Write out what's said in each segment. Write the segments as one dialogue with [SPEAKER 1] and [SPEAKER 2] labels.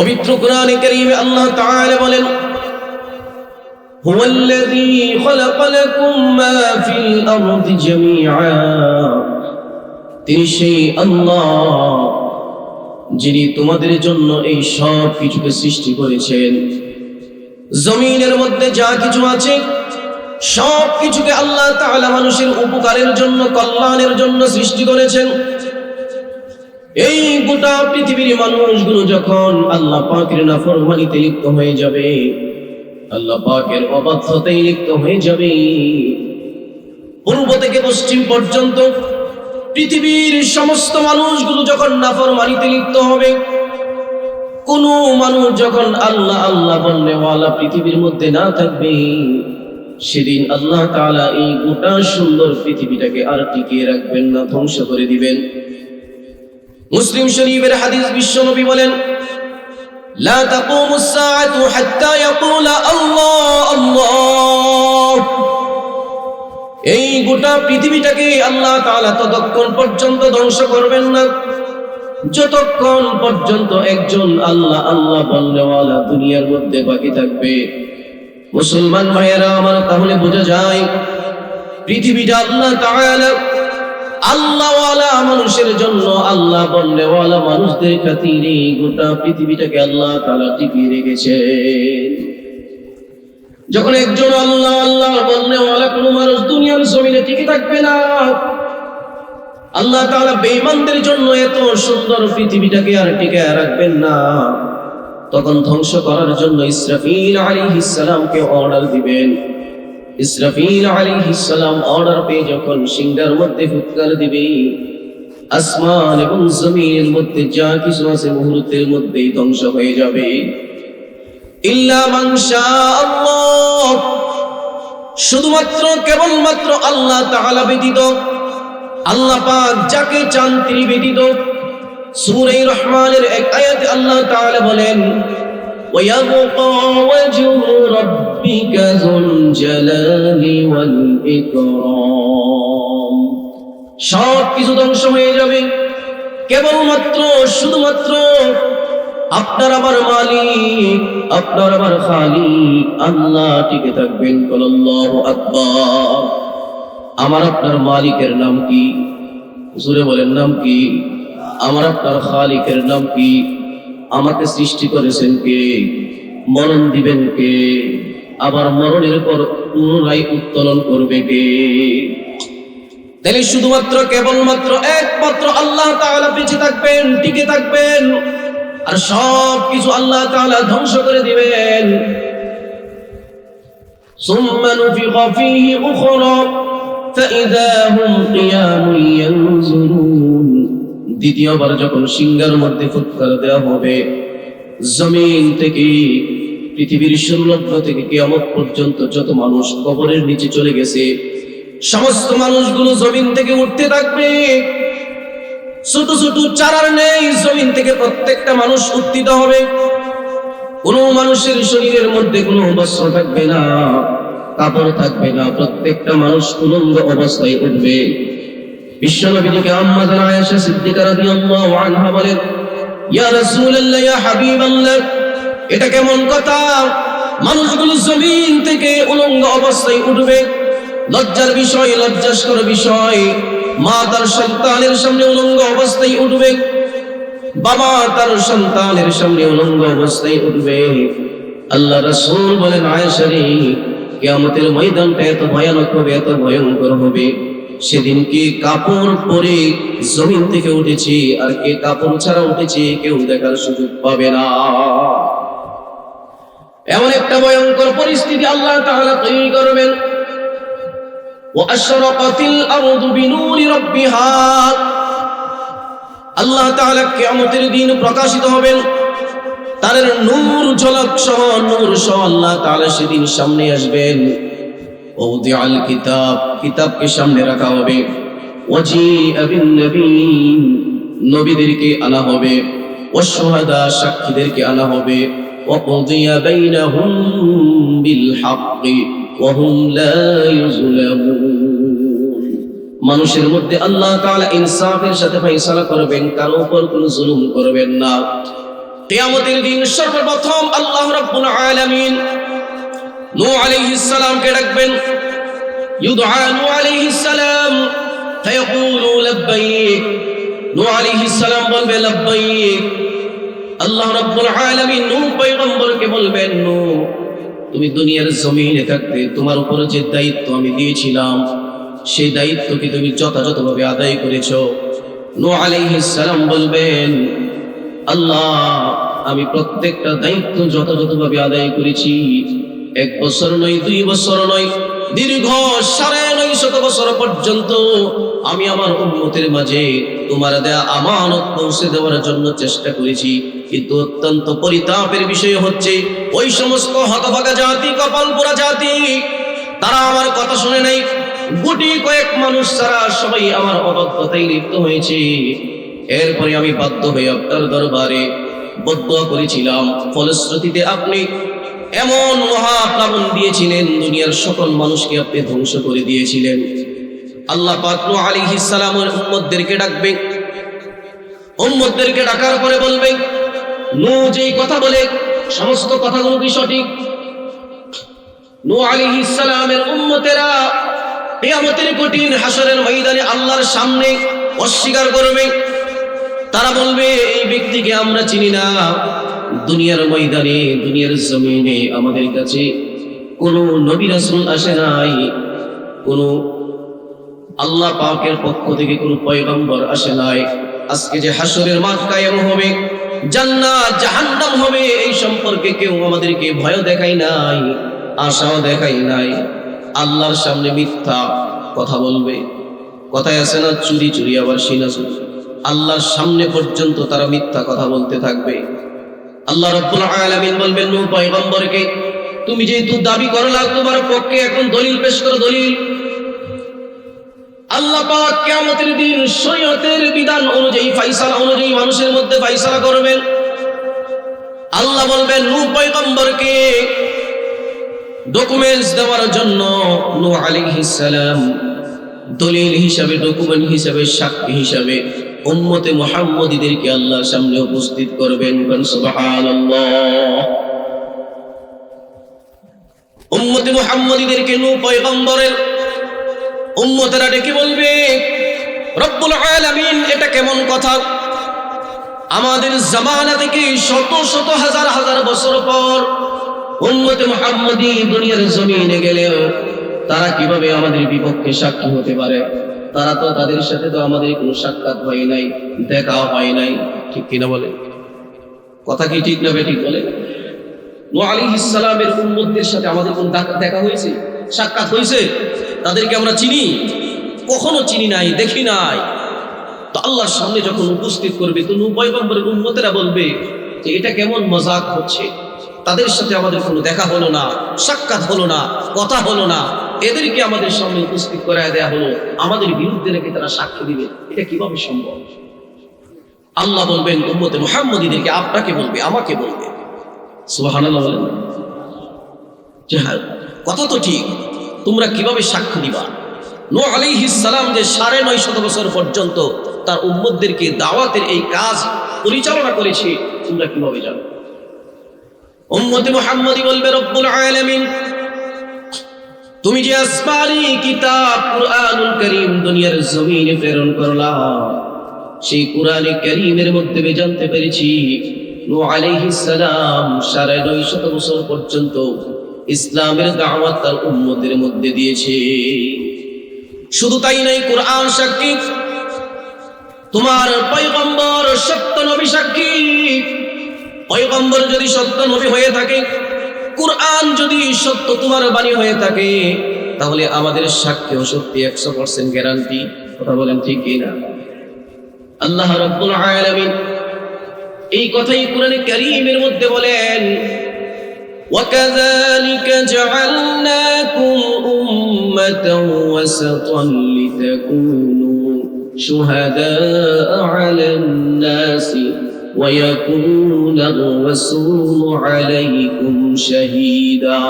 [SPEAKER 1] পবিত্র কোরআনে কারীমে আল্লাহ তাআলা বলেন هو الذي خلق لكم ما في الأرض جميعا তিনি সেই আল্লাহ যিনি তোমাদের জন্য এই সব কিছুকে সৃষ্টি করেছেন জমিনের মধ্যে যা কিছু আছে সব কিছুকে আল্লাহ তাআলা মানুষের উপকারের জন্য কল্যাণের জন্য সৃষ্টি করেছেন এই গোটা পৃথিবীর মানুষগুলো যখন আল্লাহ পাকের নাফরমানিতে লিপ্ত হয়ে যাবে, আল্লাহ পাকের অবাধ্যতায় লিপ্ত হয়ে যাবে। পূর্ব থেকে পশ্চিম পর্যন্ত পৃথিবীর সমস্ত মানুষগুলো যখন নাফরমানিতে লিপ্ত হবে, কোন মানুষ যখন আল্লাহ আল্লাহ বললে ওয়ালা পৃথিবীর মধ্যে না থাকবে, সেদিন আল্লাহ তাআলা এই গোটা সুন্দর পৃথিবীটাকে আর টিকিয়ে রাখবেন না, ধ্বংস করে দিবেন। মুসলিম শরীফের হাদিস বিশ্বনবী বলেন, লা এই গোটা পৃথিবীটাকে আল্লাহ তাআলা ততক্ষণ পর্যন্ত ধ্বংস করবেন না। যতক্ষণ পর্যন্ত একজন আল্লাহ আল্লাহ বলনেওয়ালা দুনিয়ার মধ্যে বাকি থাকবে। মুসলমান ভাইয়েরা আমার তাহলে বোঝা যায়, পৃথিবীটা আল্লাহ তাআলা আল্লাহওয়ালা মানুষের জন্য আল্লাহ বলনেওয়ালা মানুষদের খাতিরে গোটা পৃথিবীটাকে আল্লাহ তাআলা টিকিয়ে রেখেছেন। যখন একজন আল্লাহ আল্লাহ বলনেওয়ালা কোনো মানুষ দুনিয়ার জমিনে টিকে থাকবে না। আল্লাহ তাআলা বেঈমানদের জন্য এত সুন্দর পৃথিবীটাকে আর টিকে রাখবেন না। তখন ধ্বংস করার জন্য ইসরাফিল আলাইহিস সালামকে অর্ডার দিবেন। ইসরাফিল আলাইহিস সালাম অর্ডার পেয়ে যখন সিংহার মধ্যে ফুৎকার দিবে, আসমান এবং জমিনের মধ্যে যা কিছু আছে মুহূর্তের মধ্যেই ধ্বংস হয়ে যাবে। ইল্লা মান আল্লাহ, শুধুমাত্র কেবলমাত্র আল্লাহ তাআলা ব্যতীত, আল্লাহ পাক যাকে চান তিনি ব্যতীত। সূরা রহমানের এক আয়াতে আল্লাহ তাআলা বলেন ويبقى وجه ربك ذو الجلال والإكرام সব কিছু ধ্বংস হয়ে যাবে কেবলমাত্র শুধুমাত্র আপনার আমার মালিক আপনার আমার খালিক আল্লাহ টিকে থাকবেন আল্লাহু আকবার আমার আপনার মালিকের নাম কি জুড়ে বলেন নাম কি আমার আপনার খালিকের নাম কি আমাকে সৃষ্টি করেছেন কে মরণ দিবেন কে আবার মরণের পর পুনরায় উত্তোলন করবে কে তাহলে শুধুমাত্র কেবলমাত্র একমাত্র আল্লাহ তাআলা বেঁচে থাকবেন টিকে থাকবেন আর সব কিছু আল্লাহ তাআলা ধ্বংস করে দিবেন ثم نفخ فيه أخرى فإذا هم قيام ينظرون দ্বিতীয়বার যখন সিংহার মধ্যে ফুৎকার দেওয়া হবে, জমিন থেকে পৃথিবীর সুলগ্ন থেকে কিয়ামত পর্যন্ত যত মানুষ কবরের নিচে চলে গেছে, সমস্ত মানুষগুলো জমিন থেকে উঠতে থাকবে। ছোট ছোট চারার নেই, জমিন থেকে প্রত্যেকটা মানুষ উত্থিত হবে। কোন মানুষের শরীরের মধ্যে কোনো বস্ত্র থাকবে না, কাপড় থাকবে না, প্রত্যেকটা মানুষ উলঙ্গ অবস্থায় উঠবে। বিশ্বনবীজিকে আম্মা জান আয়েশা সিদ্দিকা রাদিয়াল্লাহু আনহা বলেন, ইয়া রাসূলুল্লাহ, ইয়া হাবিবাল্লাহ, এটা কেমন কথা? মানুষগুলো জমিন থেকে উলঙ্গ অবস্থায় উঠবে। লজ্জার বিষয়, লজ্জাস্কর বিষয়। মা তার সন্তানের সামনে উলঙ্গ অবস্থায় উঠবে। বাবা তার সন্তানের সামনে উলঙ্গ অবস্থায় উঠবে। আল্লাহ রাসূল বলেন, আয়েশা রে, কিয়ামতের ময়দানটা এত ভয়ানক হবে, এত ভয়ঙ্কর হবে। সেদিন কি কাপড় পরে জমিন থেকে উঠেছি? আর কে কাপড় ছাড়া উঠেছি কেউ দেখার সুযোগ পাবে না। এমন একটা ভয়ঙ্কর পরিস্থিতি আল্লাহ তাহলে তৈরি করবেন। আল্লাহ দিন প্রকাশিত হবেন। তাদের নূর ঝলক সহ নূর সহ আল্লাহ তাহলে সেদিন সামনে আসবেন। ওদি কিতাব, কিতাবকে সামনে রাখা হবে। ওয়াজি আবিন নবীন নবীদেরকে আনা হবে। ওয়াশুহাদা সাক্ষীদেরকে আনা হবে। ওয়াকুদিয়া বাইনাহুম বিল হাক্কি ওয়াহুম লা মানুষের মধ্যে আল্লাহ তাআলা ইনসাফের সাথে ফয়সালা করবেন, কারও উপর কোনো জুলুম করবেন না। কিয়ামতের দিন সর্বপ্রথম আল্লাহ রাব্বুল আলামিন বলবে আল্লাহ বলবেন তুমি দুনিয়ার জমিনে থাকতে তোমার উপরে যে দায়িত্ব আমি দিয়েছিলাম, সেই দায়িত্বকে তুমি যথাযথভাবে আদায় করেছ। নূহ আলাইহিস বলবেন, আল্লাহ, আমি প্রত্যেকটা দায়িত্ব যথাযথভাবে আদায় করেছি। এক বছর নয়, দুই বছর নয়, দীর্ঘ সাড়ে নয় শত বছর পর্যন্ত আমি আমার উন্মতের মাঝে তোমার দেয়া আমানত পৌঁছে দেওয়ার জন্য চেষ্টা করেছি। কিন্তু অত্যন্ত পরিতাপের বিষয় হচ্ছে, ওই সমস্ত হতভাগা জাতি, কপাল পোড়া জাতি, তারা আমার কথা শুনে নাই। গুটি কয়েক মানুষ ছাড়া সবাই আমার অবদ্ধতায় লিপ্ত হয়েছে। এরপরে আমি বাধ্য হয়ে আপনার দরবারে বদুয়া করেছিলাম। ফলশ্রুতিতে আপনি এমন মহাপ্লাবন দিয়েছিলেন দুনিয়ার সকল মানুষকে আপনি ধ্বংস করে দিয়েছিলেন। আল্লাহ পাকনু আলী সালামের উম্মতদেরকে ডাকবে। উম্মতদেরকে ডাকার পরে বলবে নু যেই কথা বলে, সমস্ত কথাগুলো কি সঠিক? নু আলী সালামের উম্মতেরা কিয়ামতের কঠিন হাসরের ময়দানে আল্লাহর সামনে অস্বীকার করবে। তারা বলবে, এই ব্যক্তিকে আমরা চিনি না। দুনিয়ার ময়দানে, দুনিয়ার জমিনে আমাদের কাছে কোনো নবী রাসূল আসে নাই, কোনো আল্লাহ পাকের পক্ষ থেকে কোনো পয়গম্বর আসে নাই। আজকে যে হাসরের মাঠ কায়েম হবে, জান্নাত, জাহান্নাম হবে, এই সম্পর্কে কেউ আমাদেরকে ভয় দেখাই নাই, আশাও দেখাই নাই। আল্লাহর সামনে মিথ্যা কথা বলবে। কথায় আছে না, চুরি চুরি আবার সিনা আল্লাহর সামনে পর্যন্ত তারা মিথ্যা কথা বলতে থাকবে। আল্লাহ রব্বুল আলামিন বলবেন নূহ পয়গম্বরকে, তুমি যেহেতু দাবি করলা তোমার পক্ষে এখন দলিল পেশ করো, দলিল। আল্লাহ পাক কিয়ামতের দিন শরীয়তের বিধান অনুযায়ী, ফয়সালা অনুযায়ী মানুষের মধ্যে ফয়সালা করবেন। আল্লাহ বলবেন নূহ পয়গম্বরকে ডকুমেন্টস দেওয়ার জন্য নূহ আলাইহিস সালাম দলিল হিসাবে ডকুমেন্ট হিসাবে সাক্ষী হিসাবে উম্মতে মুহাম্মদীদেরকে আল্লাহর সামনে উপস্থিত করবেন উম্মতে মুহাম্মদীদেরকে নূহ পয়গম্বরের উম্মতেরা ডেকে বলবে, রব্বুল এটা কেমন কথা? আমাদের জামানা থেকে শত শত হাজার হাজার বছর পর উম্মতে মুহাম্মদী দুনিয়ার জমিনে গেলেও তারা কীভাবে আমাদের বিপক্ষে সাক্ষী হতে পারে? তারা তো তাদের সাথে তো আমাদের কোনো সাক্ষাৎ হয় নাই দেখা হয় নাই। ঠিক কিনা বলে? কথা কি ঠিক না ঠিক বলে? নূহ আলাইহিস সালামের উম্মতদের সাথে আমাদের কোন দেখা হয়েছে? সাক্ষাৎ হয়েছে? তাদেরকে আমরা চিনি? কখনো চিনি নাই, দেখি নাই। তো আল্লাহর সামনে যখন উপস্থিত করবে, তো নূহ পয়গম্বরের উম্মতেরা বলবে যে এটা কেমন মজাক হচ্ছে? তাদের সাথে আমাদের কোনো দেখা হলো না, সাক্ষাৎ হলো না, কথা হলো না। এদেরকে আমাদের সামনে উপস্থিত করায় দেয়া হলো, আমাদের বিরুদ্ধে নাকি তারা সাক্ষ্য দিবে। এটা কীভাবে সম্ভব? আল্লাহ বলবেন, উম্মতে মুহাম্মদীদেরকে আপনাকে বলবে, আমাকে বলবে। হ্যাঁ কথা তো ঠিক, তোমরা কীভাবে সাক্ষ্য দিবা? নো আলাইহিস সালাম যে সাড়ে নয় শত বছর পর্যন্ত তার উম্মতদেরকে দাওয়াতের এই কাজ পরিচালনা করেছে, তোমরা কীভাবে জানো? উম্মতে মুহাম্মদী বলবে, রব্বুল আলামিন তুমি যে আসমানি কিতাব কুরআনুল করিম দুনিয়ার জমিনে প্রেরণ করলা, সেই কুরআনে করিমের মধ্যে আমি জানতে পেরেছি, নূহ আলাইহিস সালাম সাড়ে নয় শত বছর পর্যন্ত ইসলামের দাওয়াত তার উম্মতের মধ্যে দিয়েছে। শুধু তাই নয়, কোরআন সাক্ষী, তোমার পয়গম্বর সত্য নবী সাক্ষী। পয়গম্বর যদি সত্য নবী হয়ে থাকে কোরআন যদি সত্য তোমার বাণী হয়ে থাকে তাহলে আমাদের সাক্ষ্য সত্যি একশো পার্সেন্ট গ্যারান্টি কথা বলেন ঠিক না আল্লাহ রব্বুল আলামিন এই কথাই কোরআনে কারীমের মধ্যে বলেন وكذلك جعلناكم أمة وسطا لتكونوا شهداء على الناس ويكون الرسول عليكم شهيدا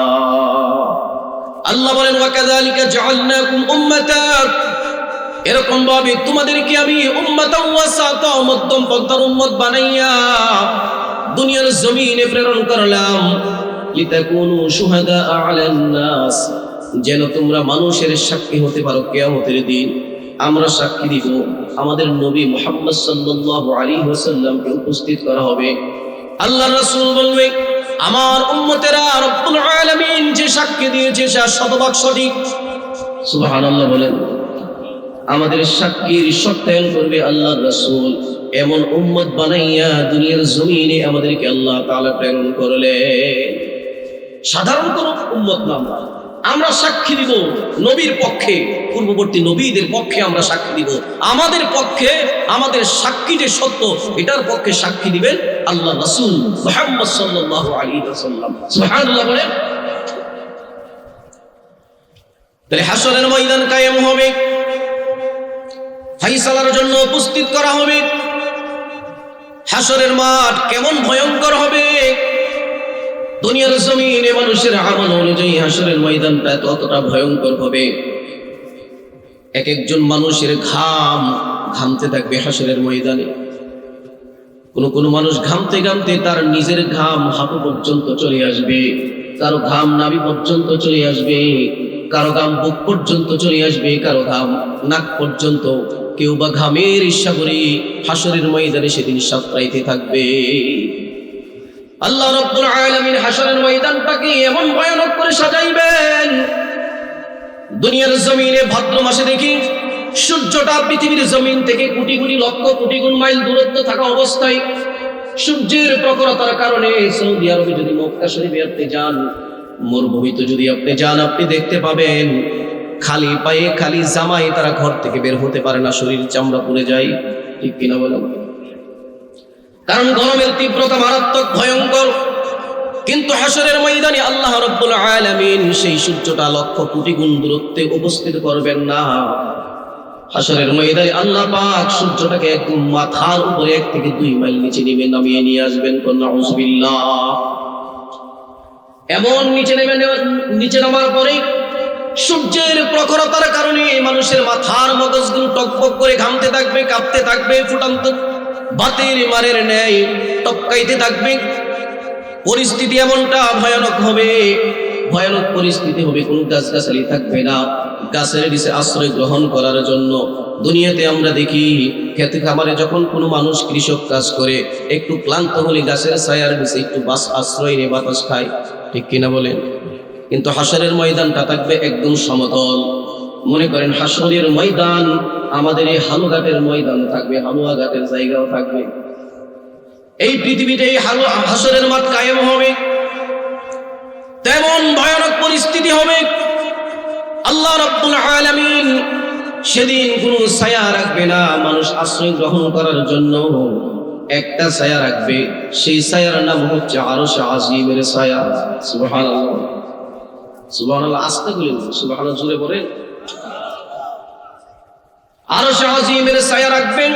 [SPEAKER 1] আল্লাহ বলেন ওয়াকাযালিকা জাআলনাকুম উম্মাতান এরকম ভাবে তোমাদেরকে আমি উম্মাতাও ওয়াসাতা মধ্যম পন্থার উম্মত বানাইয়া দুনিয়ার জমিনে প্রেরণ করলাম লিতাকুনু শুহাদা আলান নাস যেন তোমরা মানুষের সাক্ষী হতে পারো কিয়ামতের দিন আমরা সাক্ষী দিব আমাদের নবী মুহাম্মদ সাল্লাল্লাহু আলাইহি ওয়াসাল্লামকে উপস্থিত করা হবে। আল্লাহ রাসূল বলবে, আমার উম্মতেরা রব্বুল আলামিন যে সাক্ষী দিয়েছে, সে শতভাগ সঠিক। সুবহানাল্লাহ বলেন। আমাদের সাক্ষীর সত্যায়ন করবে আল্লাহ রাসূল। এমন উম্মত বানাইয়া দুনিয়ার জমিনে আমাদেরকে আল্লাহ তাআলা প্রেরণ করলে সাধারণ কোন উম্মত না আমরা। আমরা সাক্ষী দিব নবীর পক্ষে, পূর্ববর্তী নবীদের পক্ষে আমরা সাক্ষী দিব। আমাদের পক্ষে, আমাদের সাক্ষী যে সত্য, এটার পক্ষে সাক্ষী দিবেন আল্লাহ রাসূল মুহাম্মদ ওয়াসাল্লাম। সুবহানাল্লাহ বলেন। তাহলে কায়েম হবে। ফাইসালার জন্য উপস্থিত করা হবে। হাসরের মাঠ কেমন ভয়ঙ্কর হবে। দুনিয়ার জমিনে মানুষের আমল অনুযায়ী হাসরের ময়দানটা ততটা ভয়ঙ্কর হবে। এক একজন মানুষের ঘাম ঘামতে থাকবে হাসরের ময়দানে। কোন কোন মানুষ ঘামতে ঘামতে তার নিজের ঘাম হাঁটু পর্যন্ত চলে আসবে, কারও ঘাম নাভি পর্যন্ত চলে আসবে, কারও ঘাম বুক পর্যন্ত চলে আসবে, কারও ঘাম নাক পর্যন্ত। কেউ বা ঘামের ইচ্ছা করে হাসরের ময়দানে সেদিন সাঁতরাইতে থাকবে। আল্লাহ রব্বুল আলামিন হাসরের ময়দানটাকে এমন ভয়ানক করে সাজাইবেন। দুনিয়ার জমিনে ভাদ্র মাসে দেখি সূর্যটা পৃথিবীর জমিন থেকে কোটি কোটি লক্ষ কোটি গুণ মাইল দূরত্ব থাকা অবস্থায় সূর্যের প্রখরতার কারণে সৌদি আরবে যদি মক্কা শরীফে আপনি যান মরুভূমিতে যদি আপনি যান, আপনি দেখতে পাবেন খালি পায়ে খালি জামাই তারা ঘর থেকে বের হতে পারে না, শরীর চামড়া পুড়ে যায়। ঠিক কিনা বলেন কারণ গরমের তীব্রতা মারাত্মক, ভয়ঙ্কর। কিন্তু হাসরের ময়দানে আল্লাহ রব্বুল আলামিন সেই সূর্যটা লক্ষ কোটি গুণ দূরত্বে উপস্থিত করবেন না। হাসরের ময়দানে আল্লাহ পাক সূর্যটাকে একদম মাথার উপরে এক থেকে দুই মাইল নিচে নেমে নামিয়ে নিয়ে আসবেন। নাউজুবিল্লাহ। এমন নিচে নেমে নিচে নামার পরে সূর্যের প্রখরতার কারণে মানুষের মাথার মগজগুলো টকবক করে ঘামতে থাকবে, কাঁপতে থাকবে, ফুটান্ত বাতের মারের ন্যায় টপকাইতে থাকবে। পরিস্থিতি এমনটা ভয়ানক হবে। ভয়ানক পরিস্থিতি হবে, কোনো গাছ গাছালি থাকবে না। গাছের নিচে আশ্রয় গ্রহণ করার জন্য দুনিয়াতে আমরা দেখি খেতে খামারে যখন কোনো মানুষ কৃষক কাজ করে, একটু ক্লান্ত হলে গাছের ছায়ার নিচে একটু বাস আশ্রয় নিয়ে বাতাস খায়। ঠিক কিনা বলেন? কিন্তু হাসরের ময়দানটা থাকবে একদম সমতল। মনে করেন হাসরের ময়দান, আমাদের এই হালুঘাটের ময়দান থাকবে, হালুয়াঘাটের জায়গাও থাকবে। এই পৃথিবীতে এই হালু, হাসরের মাঠ কায়েম হবে। তেমন ভয়ানক পরিস্থিতি হবে। আল্লাহ রাব্বুল আলামিন সেদিন কোনো ছায়া রাখবে না, মানুষ আশ্রয় গ্রহণ করার জন্য একটা ছায়া রাখবে। সেই ছায়ার নাম হচ্ছে আরও আজিমের ছায়া। সুবহানাল্লাহ। সুবহানাল্লাহ, আস্তে বলেন, সুবহানাল্লাহ, জোরে বলেন। আরও আজিমের ছায়া রাখবেন।